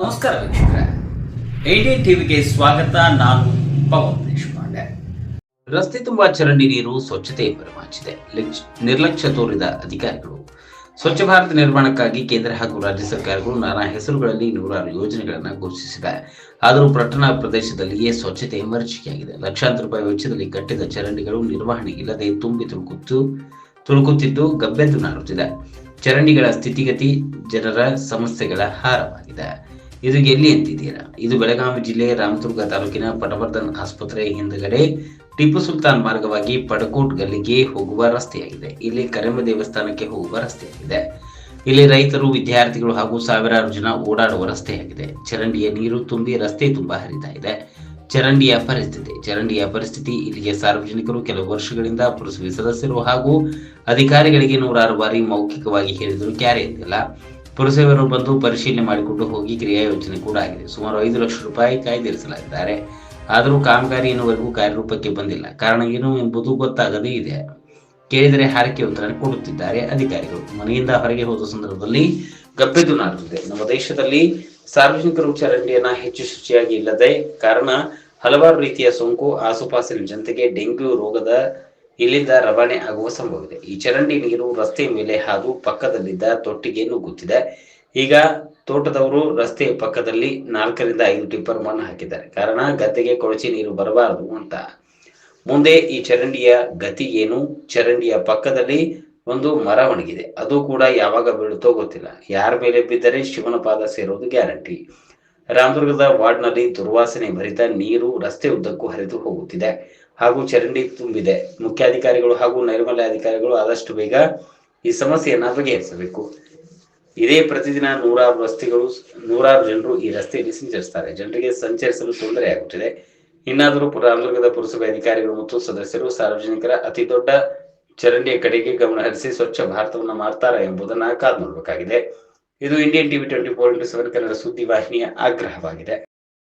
ನಮಸ್ಕಾರ ವೀಕ್ಷಕರೇ. ಡಿ ಟಿವಿಗೆ ಸ್ವಾಗತ. ನಾನು ಪವನ್ ದೇಶಪಾಂಡೆ. ರಸ್ತೆ ತುಂಬಾ ಚರಂಡಿ ನೀರು, ಸ್ವಚ್ಛತೆ ಪರಮಾಚಿದೆ ನಿರ್ಲಕ್ಷ್ಯ ತೋರಿದ ಅಧಿಕಾರಿಗಳು. ಸ್ವಚ್ಛ ಭಾರತ ನಿರ್ಮಾಣಕ್ಕಾಗಿ ಕೇಂದ್ರ ಹಾಗೂ ರಾಜ್ಯ ಸರ್ಕಾರಗಳು ನಾನಾ ಹೆಸರುಗಳಲ್ಲಿ ನೂರಾರು ಯೋಜನೆಗಳನ್ನು ಘೋಷಿಸಿದೆ. ಆದರೂ ಪಟ್ಟಣ ಪ್ರದೇಶದಲ್ಲಿಯೇ ಸ್ವಚ್ಛತೆ ಮರೀಚಿಕೆಯಾಗಿದೆ ಲಕ್ಷಾಂತರ ರೂಪಾಯಿ ವೆಚ್ಚದಲ್ಲಿ ಕಟ್ಟಿದ ಚರಂಡಿಗಳು ನಿರ್ವಹಣೆ ಇಲ್ಲದೆ ತುಂಬಿ ತುಳುಕುತ್ತು, ತುಳುಕುತ್ತಿದ್ದು ಗಬ್ಬೆದ್ದು ನಾರುತ್ತಿದೆ. ಚರಂಡಿಗಳ ಸ್ಥಿತಿಗತಿ, ಜನರ ಸಮಸ್ಯೆಗಳ ಹಾರವಾಗಿದೆ. ಇದು ಎಲ್ಲಿ ಅಂತಿದ್ದೀರಾ ಇದು ಬೆಳಗಾವಿ ಜಿಲ್ಲೆ ರಾಮದುರ್ಗ ತಾಲೂಕಿನ ಪಟವರ್ಧನ್ ಆಸ್ಪತ್ರೆ ಹಿಂದುಗಡೆ ಟಿಪ್ಪು ಸುಲ್ತಾನ್ ಮಾರ್ಗವಾಗಿ ಪಡಕೋಟ್ ಗಲ್ಲಿಗೆ ಹೋಗುವ ರಸ್ತೆಯಾಗಿದೆ. ಇಲ್ಲಿ ಕರೆಮ ದೇವಸ್ಥಾನಕ್ಕೆ ಹೋಗುವ ರಸ್ತೆಯಾಗಿದೆ. ಇಲ್ಲಿ ರೈತರು, ವಿದ್ಯಾರ್ಥಿಗಳು ಹಾಗೂ ಸಾವಿರಾರು ಜನ ಓಡಾಡುವ ರಸ್ತೆಯಾಗಿದೆ. ಚರಂಡಿಯ ನೀರು ತುಂಬಿ ರಸ್ತೆ ತುಂಬಾ ಹರಿತಾ ಇದೆ. ಚರಂಡಿಯ ಪರಿಸ್ಥಿತಿ ಚರಂಡಿಯ ಪರಿಸ್ಥಿತಿ ಇಲ್ಲಿಗೆ ಸಾರ್ವಜನಿಕರು ಕೆಲವು ವರ್ಷಗಳಿಂದ ಪುರಸಭೆ ಸದಸ್ಯರು ಹಾಗೂ ಅಧಿಕಾರಿಗಳಿಗೆ ನೂರಾರು ಬಾರಿ ಮೌಖಿಕವಾಗಿ ಹೇಳಿದರೂ ಕ್ಯಾರೆ ಎಂದಿಲ್ಲ ಪುರಸಭೆಯವರು ಬಂದು ಪರಿಶೀಲನೆ ಮಾಡಿಕೊಂಡು ಹೋಗಿ ಕ್ರಿಯಾ ಯೋಜನೆ ಕೂಡ ಆಗಿದೆ. ಸುಮಾರು ಐದು ಲಕ್ಷ ರೂಪಾಯಿ ಕಾಯ್ದಿರಿಸಲಾಗಿದ್ದಾರೆ. ಆದರೂ ಕಾಮಗಾರಿ ಇನ್ನುವರೆಗೂ ಕಾರ್ಯರೂಪಕ್ಕೆ ಬಂದಿಲ್ಲ. ಕಾರಣ ಏನು ಎಂಬುದು ಗೊತ್ತಾಗದೇ ಇದೆ. ಕೇಳಿದರೆ ಹಾರಕೆ ಉತ್ತರ ಕೊಡುತ್ತಿದ್ದಾರೆ ಅಧಿಕಾರಿಗಳು. ಮನೆಯಿಂದ ಹೊರಗೆ ಹೋದ ಸಂದರ್ಭದಲ್ಲಿ ಗಬ್ಬೆದು ನಾಡುತ್ತಿದೆ ನಮ್ಮ ದೇಶದಲ್ಲಿ ಸಾರ್ವಜನಿಕರು ಚರಂಡಿಯನ್ನ ಹೆಚ್ಚು ಶುಚಿಯಾಗಿ ಇಲ್ಲದೆ ಕಾರಣ ಹಲವಾರು ರೀತಿಯ ಸೋಂಕು, ಆಸುಪಾಸಿನ ಜನತೆಗೆ ಡೆಂಗ್ಯೂ ರೋಗದ ಇಲ್ಲಿಂದ ರವಾನೆ ಆಗುವ ಸಂಭವವಿದೆ. ಈ ಚರಂಡಿ ನೀರು ರಸ್ತೆ ಮೇಲೆ ಹಾದು ಪಕ್ಕದಲ್ಲಿದ್ದ ತೊಟ್ಟಿಗೆ ನುಗ್ಗುತ್ತಿದೆ. ಈಗ ತೋಟದವರು ರಸ್ತೆಯ ಪಕ್ಕದಲ್ಲಿ ನಾಲ್ಕರಿಂದ ಐದು ಟಿಪ್ಪರ್ ಮಣ್ಣು ಹಾಕಿದ್ದಾರೆ. ಕಾರಣ, ಗದ್ದೆಗೆ ಕೊಳಚೆ ನೀರು ಬರಬಾರದು ಅಂತ. ಮುಂದೆ ಈ ಚರಂಡಿಯ ಗತಿ ಏನು? ಚರಂಡಿಯ ಪಕ್ಕದಲ್ಲಿ ಒಂದು ಮರ ಒಣಗಿದೆ. ಅದು ಕೂಡ ಯಾವಾಗ ಬೀಳುತ್ತೋ ಗೊತ್ತಿಲ್ಲ. ಯಾರ ಮೇಲೆ ಬಿದ್ದರೆ ಶಿವನ ಪಾದ ಸೇರೋದು ಗ್ಯಾರಂಟಿ. ರಾಮದುರ್ಗದ ವಾರ್ಡ್ನಲ್ಲಿ ದುರ್ವಾಸನೆ ಭರಿತ ನೀರು ರಸ್ತೆ ಉದ್ದಕ್ಕೂ ಹರಿದು ಹೋಗುತ್ತಿದೆ. ಹಾಗೂ ಚರಂಡಿ ತುಂಬಿದೆ. ಮುಖ್ಯಾಧಿಕಾರಿಗಳು ಹಾಗೂ ನೈರ್ಮಲ್ಯ ಅಧಿಕಾರಿಗಳು ಆದಷ್ಟು ಬೇಗ ಈ ಸಮಸ್ಯೆಯನ್ನ ಬಗೆಹರಿಸಬೇಕು. ಇದೇ ಪ್ರತಿದಿನ ನೂರಾರು ರಸ್ತೆಗಳು, ನೂರಾರು ಜನರು ಈ ರಸ್ತೆಯಲ್ಲಿ ಸಂಚರಿಸುತ್ತಾರೆ ಜನರಿಗೆ ಸಂಚರಿಸಲು ತೊಂದರೆ ಆಗುತ್ತಿದೆ ಇನ್ನಾದರೂ ರಾಮದುರ್ಗದ ಪುರಸಭೆ ಅಧಿಕಾರಿಗಳು ಮತ್ತು ಸದಸ್ಯರು ಸಾರ್ವಜನಿಕರ ಅತಿ ದೊಡ್ಡ ಚರಂಡಿಯ ಕಡೆಗೆ ಗಮನ ಹರಿಸಿ ಸ್ವಚ್ಛ ಭಾರತವನ್ನು ಮಾಡ್ತಾರೆ ಎಂಬುದನ್ನ ಕಾದು ನೋಡಬೇಕಾಗಿದೆ. ಇದು Indian TV twenty four into seven Kannada ಸುದ್ದಿ ವಾಹಿನಿಯ ಆಗ್ರಹವಾಗಿದೆ.